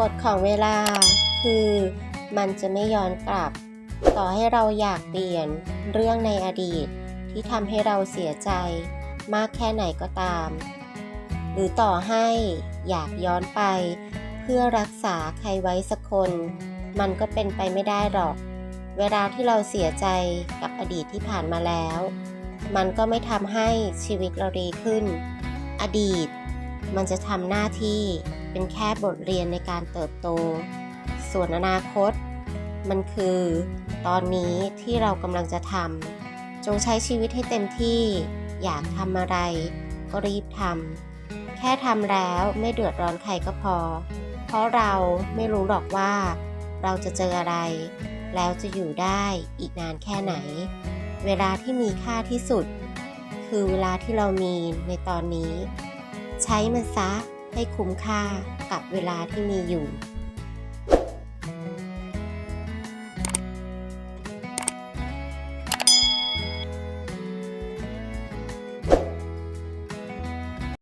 กฎของเวลาคือมันจะไม่ย้อนกลับ ต่อให้เราอยากเปลี่ยนเรื่องในอดีต ที่ทำให้เราเสียใจ มากแค่ไหนก็ตาม หรือต่อให้อยากย้อนไป เพื่อรักษาใครไว้สักคน มันก็เป็นไปไม่ได้หรอก เวลาที่เราเสียใจกับอดีตที่ผ่านมาแล้ว มันก็ไม่ทำให้ชีวิตเราดีขึ้น อดีต มันจะทำหน้าที่ เป็นแค่บทเรียนในการเติบโต ส่วนอนาคต มันคือ ตอนนี้ที่เรากำลังจะทำจงใช้ชีวิตให้เต็มที่ อยากทำอะไร ก็รีบทำแค่ทำแล้วไม่เดือดร้อนใครก็พอ เพราะเราไม่รู้หรอกว่า เราจะเจออะไร แล้วจะอยู่ได้อีกนานแค่ไหน เวลาที่มีค่าที่สุด คือเวลาที่เรามีในตอนนี้ ใช้มันซะ ให้คุ้มค่ากับเวลาที่มีอยู่